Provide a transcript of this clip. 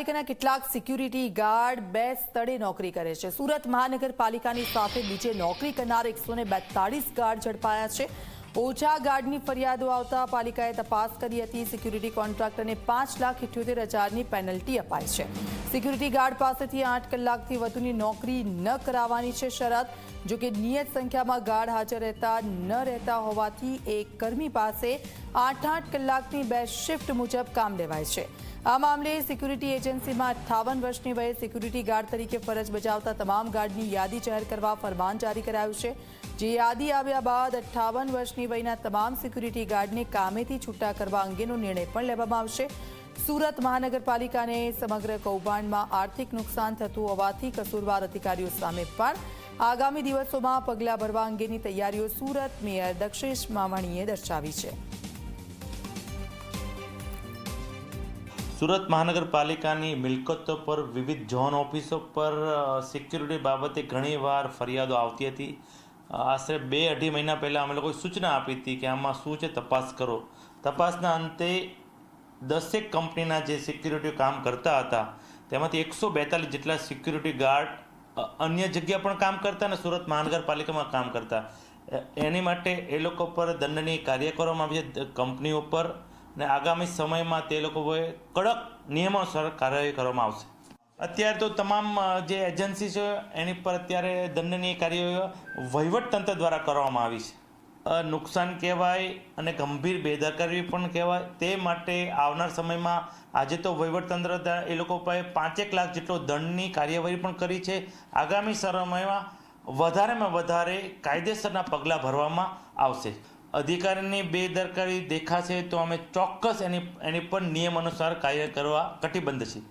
મહાનગરપાલિકાના કેટલાક security guard બે સ્થળે નોકરી કરે છે. સુરત મહાનગરપાલિકાની સાથે બીજે નોકરી કરનાર એકસો ગાર્ડ ઝડપાયા છે. ઓછા ગાર્ડની ફરિયાદો આવતા પાલિકાએ તપાસ કરી હતી. સિક્યુરિટી કોન્ટ્રાક્ટરને પાંચ લાખ ઇઠ્યોતેર હજારની પેનલ્ટી અપાઈ છે. સિક્યુરિટી ગાર્ડ પાસેથી આઠ કલાકથી વધુની નોકરી ન કરાવવાની છે શરત. જો કે નિયત સંખ્યામાં ગાર્ડ હાજર રહેતા, ન રહેતા હોવાથી એક કર્મી પાસે આઠ આઠ કલાકની બે શિફ્ટ મુજબ કામ લેવાય છે. આ મામલે સિક્યુરિટી એજન્સીમાં અઠ્ઠાવન વર્ષની વયે સિક્યુરિટી ગાર્ડ તરીકે ફરજ બજાવતા તમામ ગાર્ડની યાદી જાહેર કરવા ફરમાન જારી કરાયું છે. જે યાદી આવ્યા બાદ અઠ્ઠાવન વર્ષની વયના તમામ સિક્યુરિટી ગાર્ડને કામેથી છૂટા કરવા અંગેનો નિર્ણય પણ લેવામાં આવશે. સુરત મહાનગરપાલિકાને સમગ્ર કૌભાંડમાં આર્થિક નુકસાન થતું હોવાથી કસૂરવાર અધિકારીઓ સામે પણ આગામી દિવસોમાં પગલાં ભરવા અંગેની તૈયારીઓ સુરત મેયર દક્ષેશ માવાણીએ દર્શાવી છે. સુરત મહાનગરપાલિકાની મિલકતો પર વિવિધ ઝોન ઓફિસો પર સિક્યુરિટી બાબતે ઘણીવાર ફરિયાદો આવતી હતી. આશરે બે અઢી મહિના પહેલાં અમે લોકોએ સૂચના આપી હતી કે આમાં શું છે, તપાસ કરો. તપાસના અંતે દસેક કંપનીના જે સિક્યુરિટી કામ કરતા હતા, તેમાંથી એકસો બેતાલીસ જેટલા સિક્યુરિટી ગાર્ડ અન્ય જગ્યા પણ કામ કરતા અને સુરત મહાનગરપાલિકામાં કામ કરતા. એની માટે એ લોકો પર દંડનીય કાર્ય કરવામાં આવી છે કંપનીઓ પર અને આગામી સમયમાં તે લોકોએ કડક નિયમોસર કાર્યવાહી કરવામાં આવશે. અત્યારે તો તમામ જે એજન્સી છે, એની પર અત્યારે દંડનીય કાર્યવાહી વહીવટતંત્ર દ્વારા કરવામાં આવી છે. નુકસાન કહેવાય અને ગંભીર બેદરકારી પણ કહેવાય. તે માટે આવનાર સમયમાં આજે તો વહીવટતંત્ર એ લોકો પાસે પાંચેક લાખ જેટલો દંડની કાર્યવાહી પણ કરી છે. આગામી સમયમાં વધારેમાં વધારે કાયદેસરના પગલાં ભરવામાં આવશે. અધિકારીની બેદરકારી દેખાશે તો અમે ચોક્કસ એની એની પર નિયમ અનુસાર કાર્ય કરવા કટિબદ્ધ છીએ.